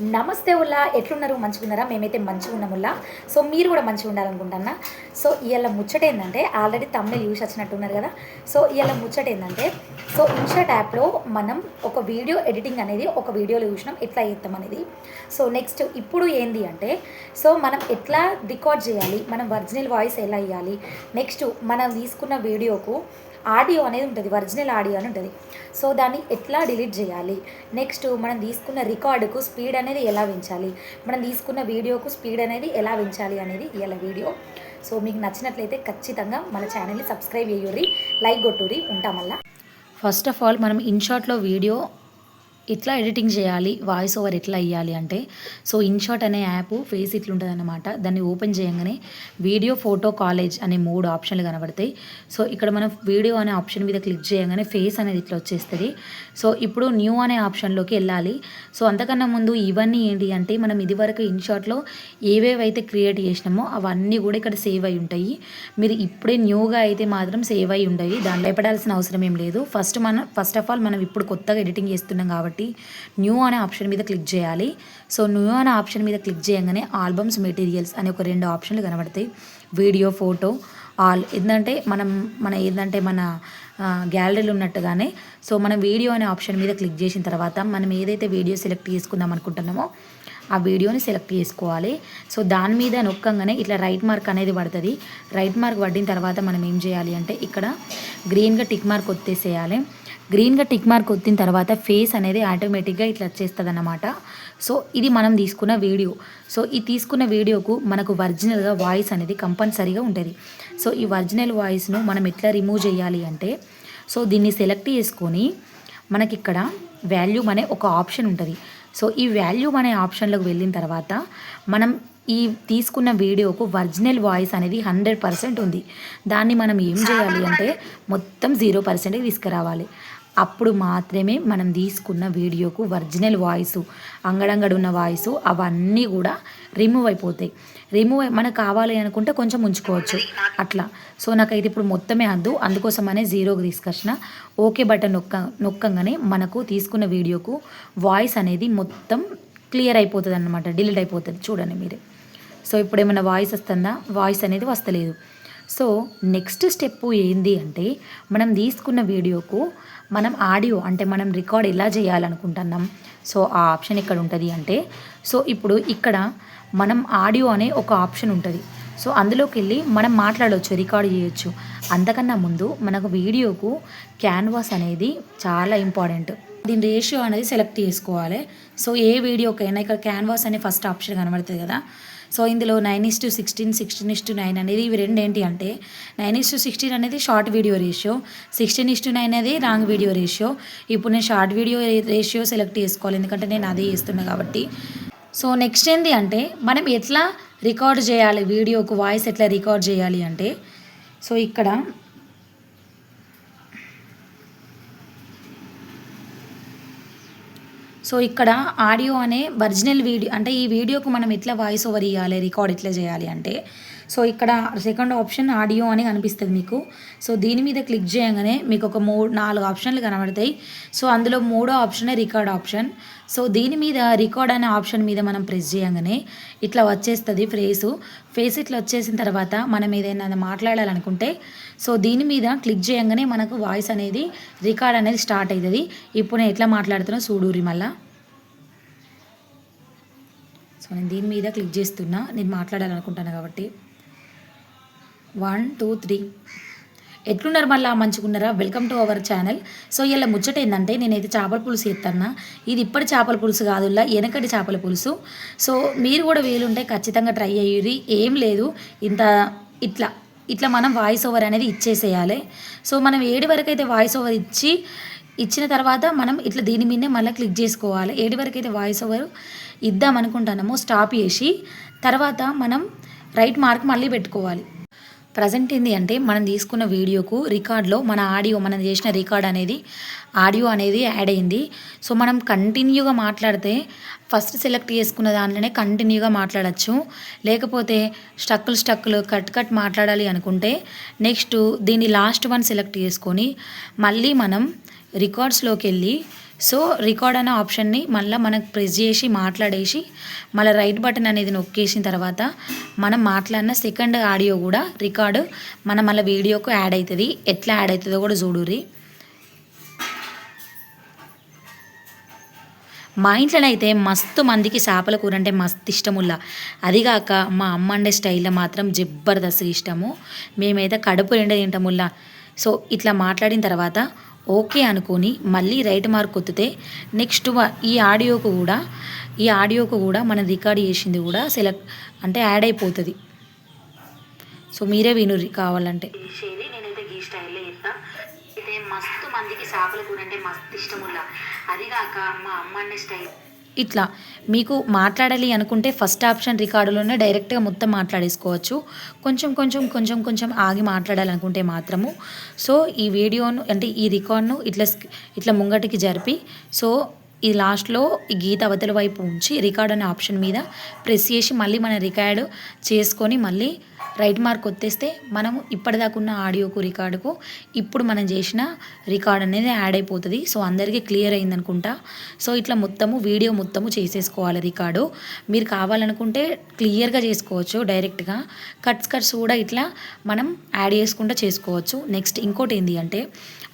నమస్తే ఉల్లా ఎట్లున్నారు? మంచిగున్నారా? మేమైతే మంచిగా ఉన్నాముల్లా సో మీరు కూడా మంచిగా ఉండాలనుకుంటున్నా సో ఇవాళ ముచ్చట ఏంటంటే ఆల్రెడీ తమిళ యూస్ వచ్చినట్టున్నారు కదా. సో ఇవాళ ముచ్చట ఏంటంటే సో ఇన్షాట్ యాప్లో మనం ఒక వీడియో ఎడిటింగ్ అనేది ఒక వీడియోలో చూసినాం. ఎట్లా చేస్తాం అనేది. సో నెక్స్ట్ ఇప్పుడు ఏంది అంటే సో మనం ఎట్లా రికార్డ్ చేయాలి? మనం ఒరిజినల్ వాయిస్ ఎలా ఇవ్వాలి నెక్స్ట్ మనం తీసుకున్న వీడియోకు ఆడియో అనేది ఉంటుంది ఒరిజినల్ ఆడియో అని ఉంటుంది. సో దాన్ని ఎట్లా డిలీట్ చేయాలి? నెక్స్ట్ మనం తీసుకున్న రికార్డుకు స్పీడ్ అనేది ఎలా పెంచాలి? మనం తీసుకున్న వీడియోకు స్పీడ్ అనేది ఎలా పెంచాలి అనేది ఇలా వీడియో. సో మీకు నచ్చినట్లయితే ఖచ్చితంగా మన ఛానల్ని సబ్స్క్రైబ్ చేయుర్రి లైక్ కొట్టుర్రి ఉంటామల్లా ఫస్ట్ ఆఫ్ ఆల్ మనం ఇన్షాట్లో వీడియో ఎట్లా ఎడిటింగ్ చేయాలి వాయిస్ ఓవర్ ఎట్లా ఇవ్వాలి అంటే సో ఇన్షాట్ అనే యాప్ ఫేస్ ఇట్లుంటుంది అనమాట దాన్ని ఓపెన్ చేయగానే వీడియో ఫోటో కాలేజ్ అనే మూడు ఆప్షన్లు కనబడతాయి. సో ఇక్కడ మనం వీడియో అనే ఆప్షన్ మీద క్లిక్ చేయగానే ఫేస్ అనేది ఇట్లా వచ్చేస్తుంది. సో ఇప్పుడు న్యూ అనే ఆప్షన్లోకి వెళ్ళాలి. సో అంతకన్నా ముందు ఇవన్నీ ఏంటి అంటే మనం ఇదివరకు ఇన్షాట్లో ఏవేవైతే క్రియేట్ చేసినామో అవన్నీ కూడా ఇక్కడ సేవ్ అయి ఉంటాయి. మీరు ఇప్పుడే న్యూగా అయితే మాత్రం సేవ్ అయి ఉండవి. దాంట్లో భయపడాల్సిన అవసరం ఏం లేదు. ఫస్ట్ మనం ఫస్ట్ ఆఫ్ ఆల్ మనం ఇప్పుడు కొత్తగా ఎడిటింగ్ చేస్తున్నాం కాబట్టి న్యూ అనే ఆప్షన్ మీద క్లిక్ చేయాలి. సో న్యూ అనే ఆప్షన్ మీద క్లిక్ చేయగానే ఆల్బమ్స్ మెటీరియల్స్ అనే ఒక రెండు ఆప్షన్లు కనబడతాయి. వీడియో ఫోటో ఆల్ ఏంటంటే మనం మన ఏంటంటే మన గ్యాలరీలు ఉన్నట్టుగానే సో మనం వీడియో అనే ఆప్షన్ మీద క్లిక్ చేసిన తర్వాత మనం ఏదైతే వీడియో సెలెక్ట్ చేసుకుందాం అనుకుంటున్నామో ఆ వీడియోని సెలెక్ట్ చేసుకోవాలి. సో దాని మీద నొక్కంగానే ఇట్లా రైట్ మార్క్ అనేది పడుతుంది. రైట్ మార్క్ పడిన తర్వాత మనం ఏం చేయాలి అంటే ఇక్కడ గ్రీన్గా టిక్ మార్క్ వచ్చేసేయాలి గ్రీన్గా టిక్ మార్క్ వచ్చిన తర్వాత ఫేస్ అనేది ఆటోమేటిక్గా ఇట్లా వచ్చేస్తుంది అన్నమాట సో ఇది మనం తీసుకున్న వీడియో సో ఈ తీసుకున్న వీడియోకు మనకు ఒరిజినల్గా వాయిస్ అనేది కంపల్సరీగా ఉంటుంది. సో ఈ ఒరిజినల్ వాయిస్ను మనం ఎట్లా రిమూవ్ చేయాలి అంటే సో దీన్ని సెలెక్ట్ చేసుకొని మనకి ఇక్కడ వాల్యూమ్ అనే ఒక ఆప్షన్ ఉంటుంది. సో ఈ వాల్యూమ్ అనే ఆప్షన్లోకి వెళ్ళిన తర్వాత మనం ఈ తీసుకున్న వీడియోకు ఒరిజినల్ వాయిస్ అనేది హండ్రెడ్ పర్సెంట్ ఉంది. దాన్ని మనం ఏం చేయాలి అంటే మొత్తం జీరో పర్సెంట్కి తీసుకురావాలి. అప్పుడు మాత్రమే మనం తీసుకున్న వీడియోకు ఒరిజినల్ వాయిస్ అంగడంగడున్న వాయిస్ అవన్నీ కూడా రిమూవ్ అయిపోతాయి. రిమూవ్ మనకు కావాలి అనుకుంటే కొంచెం ఉంచుకోవచ్చు. అట్లా. సో నాకైతే ఇప్పుడు మొత్తమే అద్దు అందుకోసమనే జీరోకి తీసుకొచ్చిన. ఓకే బటన్ నొక్క నొక్కంగానే మనకు తీసుకున్న వీడియోకు వాయిస్ అనేది మొత్తం క్లియర్ అయిపోతుంది అన్నమాట డిలీట్ అయిపోతుంది. చూడండి మీరే. సో ఇప్పుడు ఏమైనా వాయిస్ వస్తుందా? వాయిస్ అనేది వస్తలేదు. సో నెక్స్ట్ స్టెప్ ఏంది అంటే మనం తీసుకున్న వీడియోకు మనం ఆడియో అంటే మనం రికార్డ్ ఎలా చేయాలనుకుంటున్నాం. సో ఆ ఆప్షన్ ఇక్కడ ఉంటుంది అంటే సో ఇప్పుడు ఇక్కడ మనం ఆడియో అనే ఒక ఆప్షన్ ఉంటుంది. సో అందులోకి వెళ్ళి మనం మాట్లాడవచ్చు రికార్డ్ చేయొచ్చు. అంతకన్నా ముందు మనకు వీడియోకు క్యాన్వాస్ అనేది చాలా ఇంపార్టెంట్. దీని రేషియో అనేది సెలెక్ట్ చేసుకోవాలి. సో ఏ వీడియోకైనా ఇక్కడ క్యాన్వాస్ అనే ఫస్ట్ ఆప్షన్ కనబడుతుంది కదా. సో ఇందులో nine is to sixteen sixteen is to nine అనేది ఇవి రెండు ఏంటి అంటే నైన్ ఇస్ టు సిక్స్టీన్ అనేది short video ratio sixteen is to nine అనేది రాంగ్ వీడియో రేషియో ఇప్పుడు నేను షార్ట్ వీడియో రేషియో సెలెక్ట్ చేసుకోవాలి ఎందుకంటే నేను అదే చేస్తున్నా కాబట్టి. సో నెక్స్ట్ ఏంటి అంటే మనం ఎట్లా రికార్డ్ చేయాలి? వీడియోకు వాయిస్ ఎట్లా రికార్డ్ చేయాలి అంటే సో ఇక్కడ సో ఇక్కడ ఆడియో అనే ఒరిజినల్ వీడియో అంటే ఈ వీడియోకు మనం ఎట్లా వాయిస్ ఓవర్ ఇవ్వాలి రికార్డ్ ఎట్లా చేయాలి అంటే సో ఇక్కడ సెకండ్ ఆప్షన్ ఆడియో అని కనిపిస్తుంది మీకు. సో దీని మీద క్లిక్ చేయగానే మీకు ఒక మూడు నాలుగు ఆప్షన్లు కనబడతాయి. సో అందులో మూడో ఆప్షనే రికార్డ్ ఆప్షన్ సో దీని మీద రికార్డ్ అనే ఆప్షన్ మీద మనం ప్రెస్ చేయగానే ఇట్లా వచ్చేస్తుంది ఫేసు ఫేస్ ఇట్లా వచ్చేసిన తర్వాత మనం ఏదైనా మాట్లాడాలనుకుంటే సో దీని మీద క్లిక్ చేయగానే మనకు వాయిస్ అనేది రికార్డ్ అనేది స్టార్ట్ అవుతుంది ఇప్పుడు నేను ఎట్లా మాట్లాడుతున్నా చూడూరి మళ్ళా. సో నేను దీని మీద క్లిక్ చేస్తున్నా. నేను మాట్లాడాలనుకుంటాను కాబట్టి. One two three. ఎట్లున్నారు మళ్ళీ మంచుకున్నారా welcome to our channel. So ఇలా ముచ్చట ఏంటంటే నేనైతే చేపల పులుసు ఎత్తన్నా ఇది ఇప్పటి చేపల పులుసు కాదుల్లా వెనకటి చేపల పులుసు. సో మీరు కూడా వీలుంటే ఖచ్చితంగా ట్రై అయ్యి ఏం లేదు ఇంత ఇట్లా ఇట్లా మనం వాయిస్ ఓవర్ అనేది ఇచ్చేసేయాలి. సో మనం ఏడు వరకు అయితే వాయిస్ ఓవర్ ఇచ్చి ఇచ్చిన తర్వాత మనం ఇట్లా దీని మీదనే మళ్ళీ క్లిక్ చేసుకోవాలి. ఏడు వరకు అయితే వాయిస్ ఓవర్ ఇద్దాం అనుకుంటున్నామో స్టాప్ చేసి తర్వాత మనం రైట్ మార్క్ మళ్ళీ పెట్టుకోవాలి. ప్రజెంట్ ఏంది అంటే మనం తీసుకున్న వీడియోకు రికార్డ్లో మన ఆడియో మనం చేసిన రికార్డ్ అనేది ఆడియో అనేది యాడ్ అయింది. సో మనం కంటిన్యూగా మాట్లాడితే ఫస్ట్ సెలెక్ట్ చేసుకున్న దాంట్లోనే కంటిన్యూగా మాట్లాడచ్చు. లేకపోతే స్టక్కులు స్టక్కులు కట్ కట్ మాట్లాడాలి అనుకుంటే నెక్స్ట్ దీన్ని లాస్ట్ వన్ సెలెక్ట్ చేసుకొని మళ్ళీ మనం రికార్డ్స్లోకి వెళ్ళి సో రికార్డ్ అనే ఆప్షన్ని మళ్ళీ మనకు ప్రెస్ చేసి మాట్లాడేసి మళ్ళీ రైట్ బటన్ అనేది నొక్కేసిన తర్వాత మనం మాట్లాడిన సెకండ్ ఆడియో కూడా రికార్డు మన మళ్ళీ వీడియోకు యాడ్ అవుతుంది ఎట్లా యాడ్ అవుతుందో కూడా చూడుర్రి. మా ఇంట్లోనైతే మస్తు మందికి చేపల కూర అంటే మస్తు ఇష్టముల్లా. అదిగాక మా అమ్మ అండే స్టైల్లో మాత్రం జబర్దస్త్ ఇష్టము. మేమైతే కడుపు నిండా తింటాముల్లా. సో ఇట్లా మాట్లాడిన తర్వాత ఓకే అనుకొని మళ్ళీ రైట్ మార్క్ కొత్తితే నెక్స్ట్ ఈ ఆడియోకు కూడా ఈ ఆడియోకు కూడా మనం రికార్డ్ చేసింది కూడా సెలెక్ట్ అంటే యాడ్ అయిపోతుంది. సో మీరే విను కావాలంటే. నేనైతే ఈ స్టైల్లో చెప్తా అయితే మస్తు మందికి చేపల కూర అంటే మస్తు ఇష్టముల్లా అదిగాక మా అమ్మ అనే స్టైల్ ఇట్లా మీకు మాట్లాడాలి అనుకుంటే ఫస్ట్ ఆప్షన్ రికార్డులోనే డైరెక్ట్గా మొత్తం మాట్లాడేసుకోవచ్చు. కొంచెం కొంచెం కొంచెం కొంచెం ఆగి మాట్లాడాలనుకుంటే మాత్రము. సో ఈ వీడియోను అంటే ఈ రికార్డ్ను ఇట్లా ఇట్లా ముంగటికి జరిపి సో ఈ లాస్ట్లో ఈ గీత అవతల వైపు ఉంచి రికార్డ్ అనే ఆప్షన్ మీద ప్రెస్ చేసి మళ్ళీ మనం రికార్డు చేసుకొని మళ్ళీ రైట్ మార్క్ వచ్చేస్తే మనం ఇప్పటిదాకా ఉన్న ఆడియోకు రికార్డుకు ఇప్పుడు మనం చేసిన రికార్డ్ అనేది యాడ్ అయిపోతుంది. సో అందరికీ క్లియర్ అయింది అనుకుంటా సో ఇట్లా మొత్తము వీడియో మొత్తము చేసేసుకోవాలి రికార్డు. మీరు కావాలనుకుంటే క్లియర్గా చేసుకోవచ్చు డైరెక్ట్గా. కట్స్ కట్స్ కూడా ఇట్లా మనం యాడ్ చేసుకుంటూ చేసుకోవచ్చు. నెక్స్ట్ ఇంకోటి ఏంటి అంటే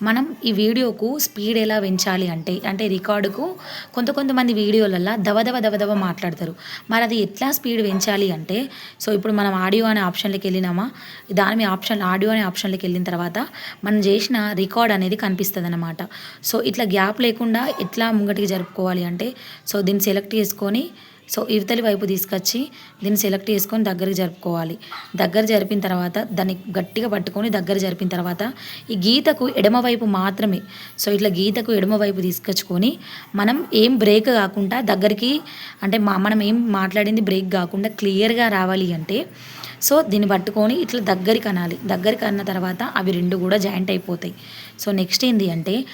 మనం ఈ వీడియోకు స్పీడ్ ఎలా పెంచాలి అంటే అంటే రికార్డుకు కొంత కొంతమంది వీడియోలల్లో దవదవ దవదవ మాట్లాడతారు. మరి అది ఎట్లా స్పీడ్ పెంచాలి అంటే సో ఇప్పుడు మనం ఆడియో అనే ఆప్షన్ ఆప్షన్లోకి వెళ్ళినామా? దాని మీద ఆప్షన్ ఆడియో అనే ఆప్షన్లకి వెళ్ళిన తర్వాత మనం చేసిన రికార్డ్ అనేది కనిపిస్తుంది అనమాట సో ఇట్లా గ్యాప్ లేకుండా ఎట్లా ముంగటికి జరుపుకోవాలి అంటే సో దీన్ని సెలెక్ట్ చేసుకొని సో ఇవతలి వైపు తీసుకొచ్చి దీన్ని సెలెక్ట్ చేసుకొని దగ్గరికి జరుపుకోవాలి. దగ్గర జరిపిన తర్వాత దాన్ని గట్టిగా పట్టుకొని దగ్గర జరిపిన తర్వాత ఈ గీతకు ఎడమవైపు మాత్రమే సో ఇట్లా గీతకు ఎడమవైపు తీసుకొచ్చుకొని మనం ఏం బ్రేక్ కాకుండా దగ్గరికి అంటే మా మనం ఏం మాట్లాడింది బ్రేక్ కాకుండా క్లియర్గా రావాలి అంటే సో దీన్ని పట్టుకొని ఇట్లా దగ్గరికి అనాలి. దగ్గరికి అన్న తర్వాత అవి రెండు కూడా జాయింట్ అయిపోతాయి. సో నెక్స్ట్ ఏంటి అంటే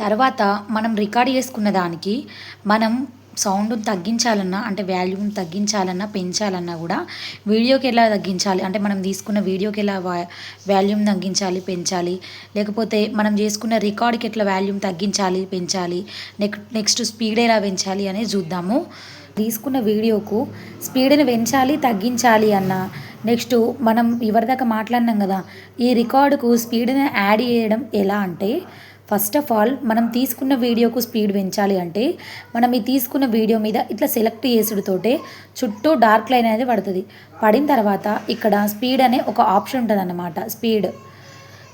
తర్వాత మనం రికార్డ్ చేసుకున్న దానికి మనం సౌండ్ తగ్గించాలన్నా అంటే వాల్యూమ్ తగ్గించాలన్నా పెంచాలన్నా కూడా వీడియోకి ఎలా తగ్గించాలి? అంటే మనం తీసుకున్న వీడియోకి ఎలా వా- వాల్యూమ్ తగ్గించాలి పెంచాలి? లేకపోతే మనం చేసుకున్న రికార్డ్కి ఎట్లా వాల్యూమ్ తగ్గించాలి పెంచాలి? నెక్స్ట్ నెక్స్ట్ స్పీడ్ ఎలా పెంచాలి అనేది చూద్దాము. తీసుకున్న వీడియోకు స్పీడ్ని పెంచాలి తగ్గించాలి అన్న. నెక్స్ట్ మనం ఎవరిదాకా మాట్లాడినాం కదా ఈ రికార్డుకు స్పీడ్ని యాడ్ చేయడం ఎలా అంటే ఫస్ట్ ఆఫ్ ఆల్ మనం తీసుకున్న వీడియోకు స్పీడ్ పెంచాలి అంటే మనం ఈ తీసుకున్న వీడియో మీద ఇట్లా సెలెక్ట్ చేసుడుతోటే చుట్టూ డార్క్ లైన్ అనేది పడుతుంది. పడిన తర్వాత ఇక్కడ స్పీడ్ అనే ఒక ఆప్షన్ ఉంటుంది అన్నమాట స్పీడ్.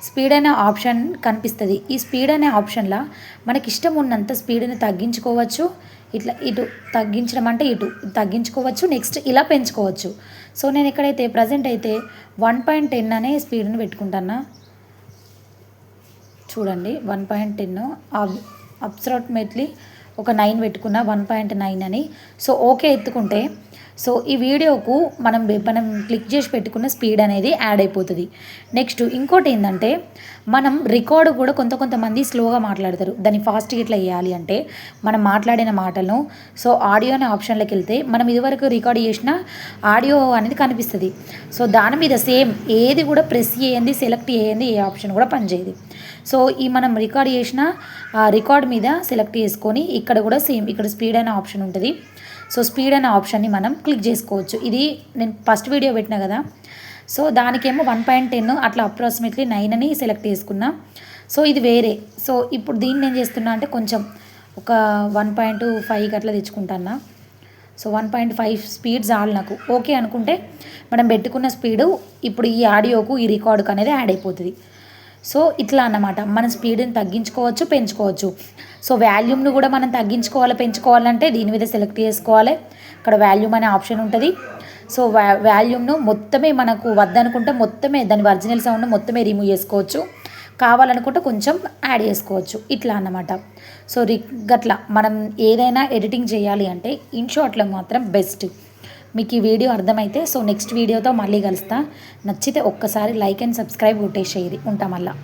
స్పీడ్ అనే ఆప్షన్ కనిపిస్తుంది. ఈ స్పీడ్ అనే ఆప్షన్లో మనకి ఇష్టం ఉన్నంత స్పీడ్ని తగ్గించుకోవచ్చు. ఇట్లా ఇటు తగ్గించడం అంటే ఇటు తగ్గించుకోవచ్చు నెక్స్ట్ ఇలా పెంచుకోవచ్చు. సో నేను ఎక్కడైతే ప్రజెంట్ అయితే వన్ పాయింట్ టెన్ అనే స్పీడ్ని పెట్టుకుంటాను చూడండి వన్ పాయింట్ టెన్ అప్రాక్సిమేట్లీ ఒక నైన్ పెట్టుకున్న వన్ పాయింట్ నైన్ అని. సో ఓకే ఎత్తుకుంటే సో ఈ వీడియోకు మనం మనం క్లిక్ చేసి పెట్టుకున్న స్పీడ్ అనేది యాడ్ అయిపోతుంది. నెక్స్ట్ ఇంకోటి ఏంటంటే మనం రికార్డు కూడా కొంత కొంతమంది స్లోగా మాట్లాడతారు. దాన్ని ఫాస్ట్గా ఇట్లా వేయాలి అంటే మనం మాట్లాడిన మాటలను సో ఆడియో అనే ఆప్షన్లోకి వెళ్తే మనం ఇదివరకు రికార్డ్ చేసిన ఆడియో అనేది కనిపిస్తుంది. సో దాని మీద సేమ్ ఏది కూడా ప్రెస్ చేయండి సెలెక్ట్ చేయండి ఏ ఆప్షన్ కూడా పనిచేయదు. సో ఈ మనం రికార్డ్ చేసిన ఆ రికార్డ్ మీద సెలెక్ట్ చేసుకొని ఇక్కడ కూడా సేమ్ ఇక్కడ స్పీడ్ అనే ఆప్షన్ ఉంటుంది. సో స్పీడ్ అనే ఆప్షన్ని మనం క్లిక్ చేసుకోవచ్చు. ఇది నేను ఫస్ట్ వీడియో పెట్టినా కదా. సో దానికేమో వన్ పాయింట్ టెన్ అట్లా అప్రాక్సిమేట్లీ నైన్ అని సెలెక్ట్ చేసుకున్నా. సో ఇది వేరే. సో ఇప్పుడు దీన్ని ఏం చేస్తున్నా అంటే కొంచెం ఒక వన్ పాయింట్ ఫైవ్కి అట్లా తెచ్చుకుంటానా so one point five speed చాలు నాకు. ఓకే అనుకుంటే మనం పెట్టుకున్న స్పీడు ఇప్పుడు ఈ ఆడియోకు ఈ రికార్డుకు అనేది యాడ్ అయిపోతుంది. సో ఇట్లా అన్నమాట. మన స్పీడ్ని తగ్గించుకోవచ్చు పెంచుకోవచ్చు. సో వాల్యూమ్ను కూడా మనం తగ్గించుకోవాలి పెంచుకోవాలంటే దీని మీద సెలెక్ట్ చేసుకోవాలి. ఇక్కడ వాల్యూమ్ అనే ఆప్షన్ ఉంటుంది. సో వ్యా వాల్యూమ్ను మొత్తమే మనకు వద్దనుకుంటే మొత్తమే దాని ఒరిజినల్ సౌండ్ మొత్తమే రిమూవ్ చేసుకోవచ్చు. కావాలనుకుంటే కొంచెం యాడ్ చేసుకోవచ్చు. ఇట్లా అన్నమాట. సో రి గట్లా మనం ఏదైనా ఎడిటింగ్ చేయాలి అంటే ఇన్షార్ట్లో మాత్రం బెస్ట్ మీకు ఈ వీడియో అర్థమైతే సో నెక్స్ట్ వీడియోతో మళ్ళీ కలుస్తా. నచ్చితే ఒక్కసారి లైక్ అండ్ సబ్స్క్రైబ్ కొట్టేసేది ఉంటా మళ్ళీ.